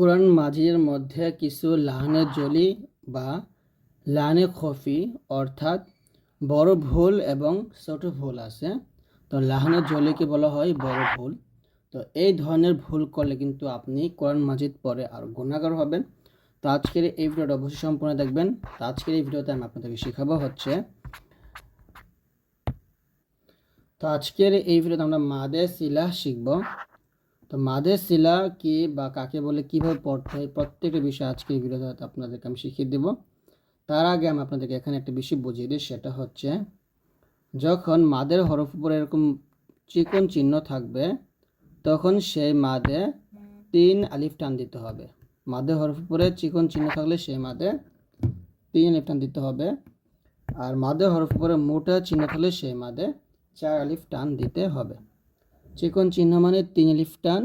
কোরআন মাজিদের মধ্যে কিছু লাহানের জলি বা লাহানে খফি অর্থাৎ বড় ভুল এবং ছোট ভুল আছে। তো লাহানের জলিকে বলা হয়? বড় ভুল। তো এই ধরনের ভুল করলে কিন্তু আপনি কোরআন মাজিদ পরে আর গুণাগার হবেন। তো আজকের এই ভিডিওটা অবশ্যই সম্পূর্ণ দেখবেন। তো আজকের এই ভিডিওতে আমি আপনাদেরকে শেখাবো হচ্ছে, তো আজকের এই ভিডিওতে আমরা মাদে সিলা শিখব। তো মাদে সিলা কি বা কাকে বলে কীভাবে পড়তে হয়, প্রত্যেকটা বিষয় আজকের এই ভিডিওতে আপনাদেরকে আমি শিখিয়ে দেব। তার আগে আমি আপনাদেরকে এখানে একটা বিষয় বুঝিয়ে দিই, সেটা হচ্ছে যখন মাদের হরফ উপরে এরকম চিকন চিহ্ন থাকবে, তখন সেই মাদে তিন আলিফ টান দিতে হবে। মাদে হরফ উপরে চিকন চিহ্ন থাকলে সেই মাদে তিন আলিফ টান দিতে হবে। আর মাদে হরফ উপরে মোটা চিহ্ন থাকলে সেই মাদে চার আলিফ টান দিতে হবে। চিকন চিহ্ন মানে তিন আলিফ টান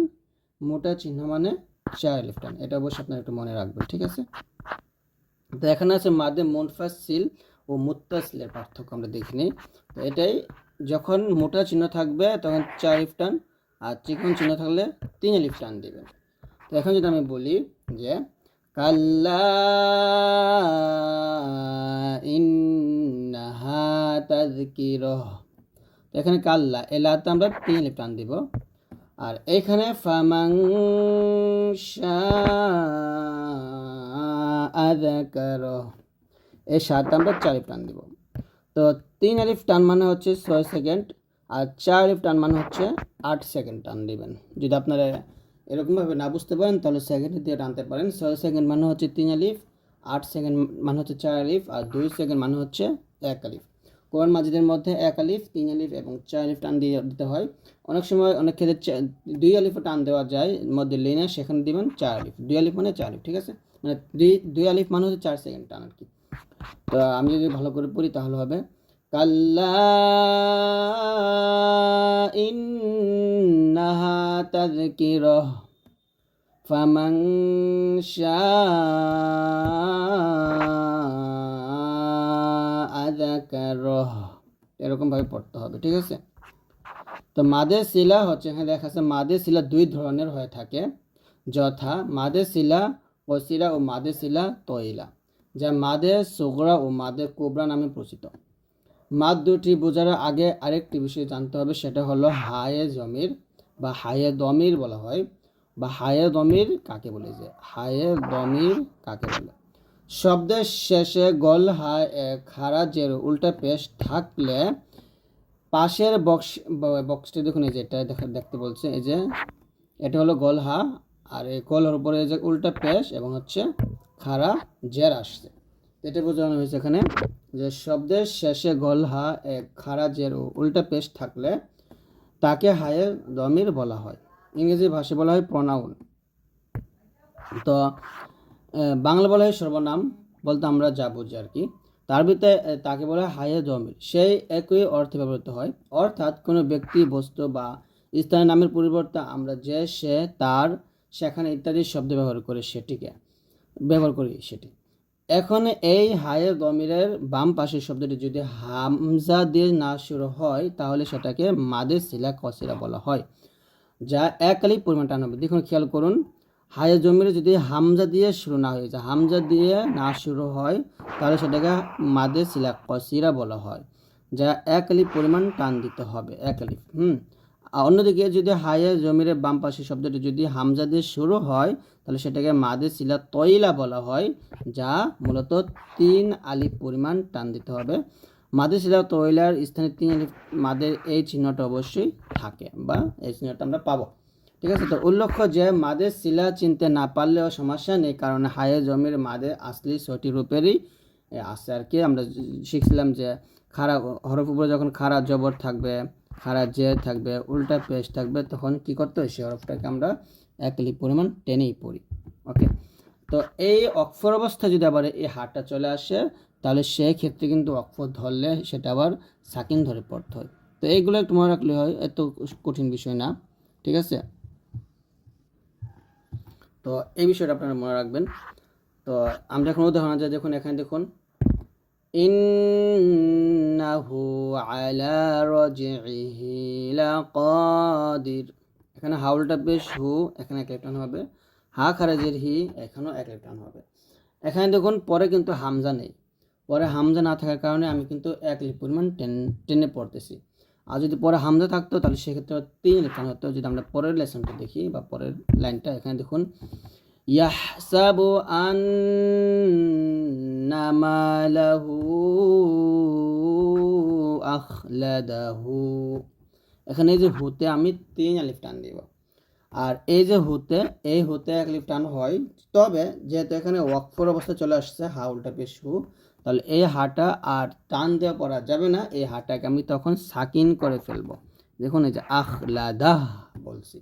মোটা চিহ্ন মানে চার আলিফ টান এটা অবশ্যই আপনার একটু মনে রাখবেন, ঠিক আছে? তো এখানে আছে মাদে মুনফাসিল ও মুত্তাসিলের পার্থক্য আমরা দেখিনি। তো এটাই যখন মোটা চিহ্ন থাকবে তখন চার আলিফ টান আর চিকন চিহ্ন থাকলে তিন আলিফ টান দেবেন তো এখন যদি আমি বলি যে, কাল্লা ইন্নাহা তাযকিরাহ তো এখানে কাল্লা এলাতে আমরা তিন আলিফ টান দিব। আর এখানে ফামাং আদাকারহ এই সাত আমরা চার আলিফ টান দিব। তো তিন আলিফ টান মানে হচ্ছে ছয় সেকেন্ড, আর চার আলিফ টান মানে হচ্ছে আট সেকেন্ড টান দিবেন। যদি আপনারা এরকমভাবে না বুঝতে পারেন, তাহলে সেকেন্ড দিয়ে টানতে পারেন। ছয় সেকেন্ড মানে হচ্ছে তিন আলিফ আট সেকেন্ড মানে হচ্ছে চার আলিফ আর দুই সেকেন্ড মানে হচ্ছে এক আলিফ কোরআন মাজিদের মধ্যে এক আলিফ, তিন আলিফ এবং চার আলিফ টান দিয়ে দিতে হয়। অনেক সময় অনেক ক্ষেত্রে দুই আলিফও টান দেওয়া যায় মধ্যে লেনে সেখানে দিবেন চার আলিফ। দুই আলিফ মানে চার আলিফ, ঠিক আছে? মানে দুই দুই আলিফ মানে হচ্ছে চার সেকেন্ড টান আর কি তো আমি যদি ভালো করে পড়ি তাহলে হবে, কাল্লা তাযকিরাহ ফামান শাআ যাকারাহ এরকম ভাবে পড়তে হবে, ঠিক আছে? তো মাদে শিলা হচ্ছে, এখানে দেখা যাচ্ছে মাদে শিলা দুই ধরনের হয়ে থাকে। যথা মাদে শিলা কসিরা ও মাদে শিলা তৈলা, যা মাদে সোগরা ও মাদে কোবরা নামে পরিচিত। মাদ দুটি বোঝার আগে আরেকটি বিষয় জানতে হবে, সেটা হলো হায়ে জমির বা হায়ে দমির বলা হয়। বা হায়ে দমির কাকে বলে যে? হায়ে দমির কাকে বলে? শব্দের শেষে গল হায় খারা জের উল্টা পেশ থাকলে পাশের বক্স, বক্সটি দেখুন এই যে, এটা দেখা, দেখতে বলছে, এই যে এটা হলো গলহা আর এই গলহার উপরে যে উল্টা পেশ এবং হচ্ছে খাড়া জের আসছে। এটা বোঝানো হয়েছে এখানে যে শব্দের শেষে গলহা এক খাড়া জের উল্টা পেশ থাকলে তাকে হায়ের দমির বলা হয়। ইংরেজি ভাষায় বলা হয় প্রনাউন তো বাংলা বলা হয় সর্বনাম বলতে আমরা যা বুঝি আর কি। তার ভিতরে তাকে বলা হয় হায়ের জমির। সেই একই অর্থে ব্যবহৃত হয়। অর্থাৎ কোনো ব্যক্তি, বস্তু বা স্থানের নামের পরিবর্তে আমরা যে, সে, তার, সেখানে ইত্যাদি শব্দ ব্যবহার করে সেটিকে। ব্যবহার করি সেটি। এখন এই হায়ের দমিরের বাম পাশের শব্দটি যদি হামজা দিয়ে না শুরু হয়, তাহলে সেটাকে মাদের সিলা কসিরা বলা হয়। যা এক আলিফ পরিমাণ টান দেখুন, খেয়াল করুন। হায়ের জমির যদি হামজা দিয়ে শুরু না হয়ে যায়, হামজা দিয়ে না শুরু হয়, তাহলে সেটাকে মাদে সিলা কসিরা বলা হয়। যা এক আলিফ পরিমাণ টান দিতে হবে, এক আলিফ, হুম? অন্যদিকে যদি হায়ে জমির বাম পাশের শব্দটি যদি হামজা দিয়ে শুরু হয়, তাহলে সেটাকে মাদে সিলা তৈলা বলা হয়, যা মূলত তিন আলিফ পরিমাণ টান দিতে হবে। মাদে সিলা তৈলার স্থানে তিন আলিফ মাদের এই চিহ্নটা অবশ্যই থাকে বা এই চিহ্নটা আমরা পাবো। ঠিক আছে? তো উল্লেখ্য যে মাদের শিলা চিনতে না পারলেও সমস্যা নেই, কারণ হায়ে জমির মাদে আসলি ছয়টি রূপেরই আছে আর কি। আমরা শিখছিলাম যে খারা হরফ উপরে যখন খারা জবর থাকবে খারা জে থাকবে, উল্টা পেশ থাকবে, তখন কি করতে হয়? সেই হরফটাকে আমরা এক লিপ পরিমাণ টেনেই পড়ি। ওকে? তো এই অক্ষর অবস্থা যদি আবার এই হাটটা চলে আসে, তাহলে সেই ক্ষেত্রে কিন্তু অক্ষর ধরলে সেটা আবার সাকিন ধরে পড়তে হয়। তো এইগুলো একটু মনে রাখলে হয়, এত কঠিন বিষয় না। ঠিক আছে? তো এই বিষয়টা আপনারা মনে রাখবেন। তো আমরা এখন উদাহরণ আছে, দেখুন এখানে দেখুন। ইন্নাহু আলা রাজিহি এখানে হাউলটা বেশ হু, এখানে এক ক্যাপ্টেন হবে। হা খারাজের হি, এখানেও এক লিফ টান হবে। এখানে দেখুন, পরে কিন্তু হামজা নেই। পরে হামজা না থাকার কারণে আমি কিন্তু এক পরিমাণ টেন, টেনে পড়তেছি। আর যদি পরে হামজা থাকতো, তাহলে সেক্ষেত্রে তিন লিফ টান হতো যদি আমরা পরের লেসনটা দেখি বা পরের লাইনটা, এখানে দেখুন আন্না মালাহু আখলাদাহু। এখানে এই যে হুতে, আমি তিন আলিফ টান দিব। আর এই যে হুতে, এই হুতে এক লিফ টান হয়। তবে যেহেতু এখানে ওয়াকফর অবস্থায় চলে আসছে হাউলটা পেশ হু। তাহলে এই হাটা আর টান দেওয়া পড়া যাবে না। এই হাটাকে আমি তখন সাকিন করে ফেলব। দেখুন এই যে আখলাদাহ বলছি।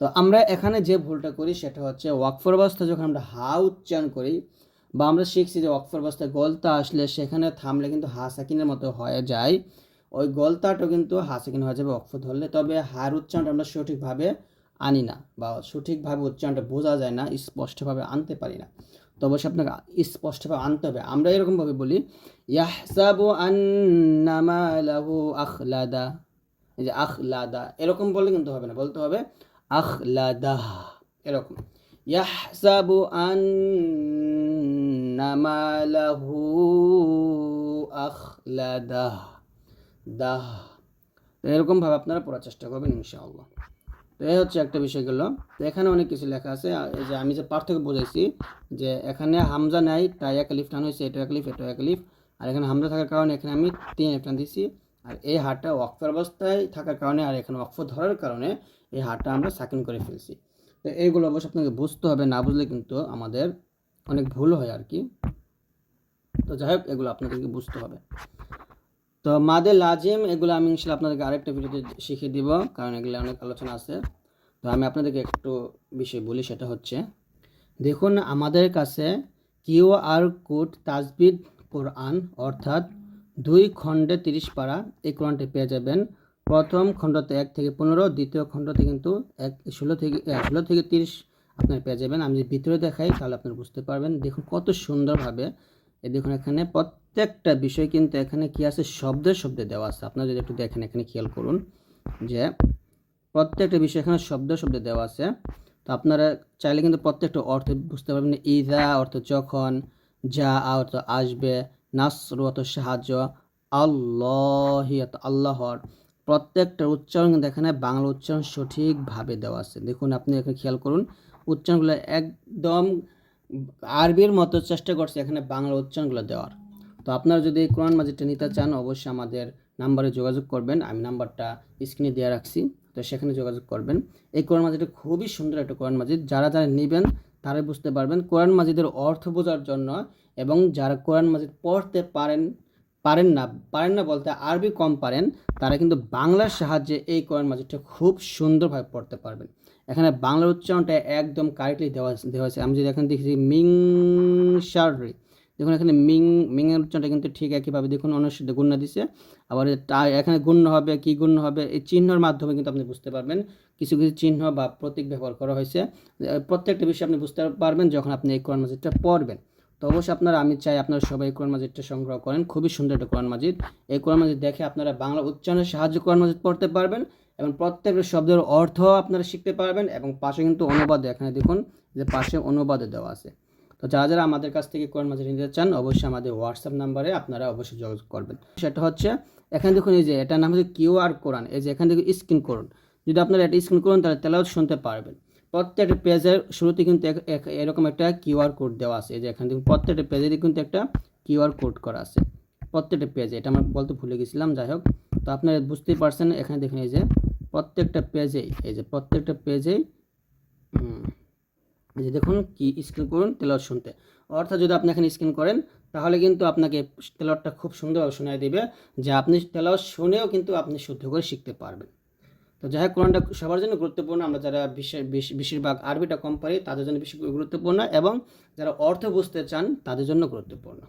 তো আমরা এখানে যে ভুলটা করি সেটা হচ্ছে ওয়াকফর অবস্থায় যখন আমরা হা উচ্চারণ করি বা আমরা শিখছি যে ওয়াকফর অবস্থায় গলতা আসলে সেখানে থামলে কিন্তু হা সাকিনের মতো হয়ে যায়। ওই গলতাটা কিন্তু হা সাকিন হয়ে যাবে ওয়াকফ ধরলে। তবে হার উচ্চারণটা আমরা সঠিকভাবে আনি না বা সঠিকভাবে উচ্চারণটা বোঝা যায় না, স্পষ্টভাবে আনতে পারি না। তো অবশ্যই আপনাকে স্পষ্টভাবে আনতে হবে। আমরা এরকমভাবে বলি, ইয়াহসাবু আন্নামা লাহু আখলাদা। এই যে আখলাদা, এরকম বললে কিন্তু হবে না, বলতে হবে আখলাদা, এরকম। ইয়াহসাবু আন্নামা লাহু আখলাদা। দাহ। এরকমভাবে আপনারা পড়ার চেষ্টা করবেন ইনশাআল্লাহ। এই হচ্ছে একটা বিষয় গেল। এখানে অনেক কিছু লেখা আছে। এই যে আমি যে পার্থক্য বোঝাইছি যে এখানে হামজা নাই, তাই এক লিফ টান হয়েছে এটা এক লিফ এটা এক লিফ। আর এখানে হামজা থাকার কারণে এখানে আমি তিন লিফ টান দিছি। আর এই হাটটা ওয়াকফের অবস্থায় থাকার কারণে আর এখানে ওয়াকফ ধরার কারণে এই হাটটা আমরা সাকিন করে ফেলছি। তো এইগুলো অবশ্যই আপনাকে বুঝতে হবে, না বুঝলে কিন্তু আমাদের অনেক ভুল হয় আর কি। তো যাই হোক, এগুলো আপনাদেরকে বুঝতে হবে। তো মাদে লাজিম, এগুলো আমি ইনশাল্লাহ আপনাদেরকে আরেকটা ভিডিওতে শিখিয়ে দিব, কারণ এগুলো অনেক আলোচনা আছে। তো আমি আপনাদেরকে একটু বিষয় বলি, সেটা হচ্ছে, দেখুন আমাদের কাছে কিউ আর কোড তাজবিদ কোরআন, অর্থাৎ দুই খণ্ডে তিরিশ পারা এই কোরআনটি পেয়ে যাবেন। প্রথম খণ্ডতে এক থেকে পনেরো, দ্বিতীয় খণ্ডতে কিন্তু এক, ষোলো থেকে ষোলো থেকে তিরিশ আপনার পেয়ে যাবেন। আমি যদি ভিতরে দেখাই, তাহলে আপনারা বুঝতে পারবেন। দেখুন কত সুন্দরভাবে দেখুন এখানে প্রত্যেকটা বিষয় কিন্তু এখানে কি আছে? শব্দে শব্দে দেওয়া আছে। আপনারা যদি একটু দেখেন এখানে খেয়াল করুন যে প্রত্যেকটা বিষয় এখানে শব্দ শব্দে দেওয়া আছে। তো আপনারা চাইলে কিন্তু প্রত্যেকটা অর্থ বুঝতে পারবেন ইদা অর্থ যখন, যা অর্থ আসবে, নাসর অর্থ সাহায্য, আল্লাহি অর্থ আল্লাহর। প্রত্যেকটা উচ্চারণ কিন্তু এখানে বাংলা উচ্চারণ সঠিকভাবে দেওয়া আছে। দেখুন, আপনি এখানে খেয়াল করুন, উচ্চারণগুলো একদম আরবির মতো চেষ্টা করছে এখানে বাংলা উচ্চারণগুলো দেওয়ার। তো আপনারা যদি এই কোরআন মাজিদটা নিতে চান, অবশ্যই আমাদের নাম্বারে যোগাযোগ করবেন। আমি নাম্বারটা স্ক্রিনে দেওয়া রাখছি, তো সেখানে যোগাযোগ করবেন। এই কোরআন মাজিদটা খুবই সুন্দর একটা কোরআন মাজিদ। যারা যারা নেবেন, তারাই বুঝতে পারবেন কোরআন মাজিদের অর্থ বোঝার জন্য এবং যারা কোরআন মাজিদ পড়তে পারেন পারেন না পারেন না বলতে আরবি কম পারেন, তারা কিন্তু বাংলার সাহায্যে এই কোরআন মাজিদটা খুব সুন্দরভাবে পড়তে পারবেন। এখানে বাংলার উচ্চারণটা একদম কারেক্টলি দেওয়া দেওয়া আছে আমি যদি এখানে দেখি মিং শারি দেখুন, এখানে মিং, মিংয়ের উচ্চারণটা কিন্তু ঠিক একইভাবে। দেখুন অনুষ্ঠিত গুণ্য দিছে। আবার এখানে গুণ্য হবে, কি গুণ্য হবে, এই চিহ্নর মাধ্যমে কিন্তু আপনি বুঝতে পারবেন। কিছু কিছু চিহ্ন বা প্রতীক ব্যবহার করা হয়েছে। প্রত্যেকটা বিষয় আপনি বুঝতে পারবেন যখন আপনি এই কোরআন মাজিদটা পড়বেন। তো অবশ্যই আপনারা, আমি চাই আপনারা সবাই কোরআন মাজিদটা সংগ্রহ করেন। খুবই সুন্দর একটা কোরআন মাজিদ। এই কোরআন মাজিদ দেখে আপনারা বাংলা উচ্চারণের সাহায্যে কোরআন মাজিদ পড়তে পারবেন এবং প্রত্যেকটা শব্দের অর্থ আপনারা শিখতে পারবেন এবং পাশে কিন্তু অনুবাদ এখানে দেখুন, যে পাশে অনুবাদে দেওয়া আছে। তো যারা যারা আমাদের কাছ থেকে কোরআন মাজিদ নিতে চান অবশ্যই আমাদের হোয়াটসঅ্যাপ নাম্বারে আপনারা অবশ্যই যোগাযোগ করবেন। সেটা হচ্ছে এখানে দেখুন এই যে এটার নাম হচ্ছে কিউ আর কোরআন। এই যে এখান থেকে স্ক্রিন করুন। যদি আপনারা এটা স্ক্রিন করুন তাহলে তেলাওয়াত শুনতে পারবেন। প্রত্যেকটা পেজের শুরুতে কিন্তু এরকম একটা কিউআর কোড দেওয়া আছে। এই যে এখানে দেখুন প্রত্যেকটা পেজেরই কিন্তু একটা কিউআর কোড করা আছে। প্রত্যেকটা পেজে এটা আমরা বলতে ভুলে গেছিলাম যাই হোক। তো আপনারা বুঝতেই পারছেন এখানে দেখুন এই যে প্রত্যেকটা পেজেই এই যে প্রত্যেকটা পেজেই হুম, যে দেখুন কি স্ক্রিন করুন টেলর শুনতে। অর্থাৎ যদি আপনি এখানে স্ক্রিন করেন, তাহলে কিন্তু আপনাকে টেলরটা খুব সুন্দরভাবে শোনায় দেবে যে আপনি টেলর শুনেও কিন্তু আপনি শুদ্ধ করে শিখতে পারবেন। তো যাই হোক, কোরআনটা সবার জন্য গুরুত্বপূর্ণ। আমরা যারা বিশে- বেশিরভাগ আরবিটা কম পারি, তাদের জন্য বেশি গুরুত্বপূর্ণ এবং যারা অর্থ বুঝতে চান, তাদের জন্য গুরুত্বপূর্ণ।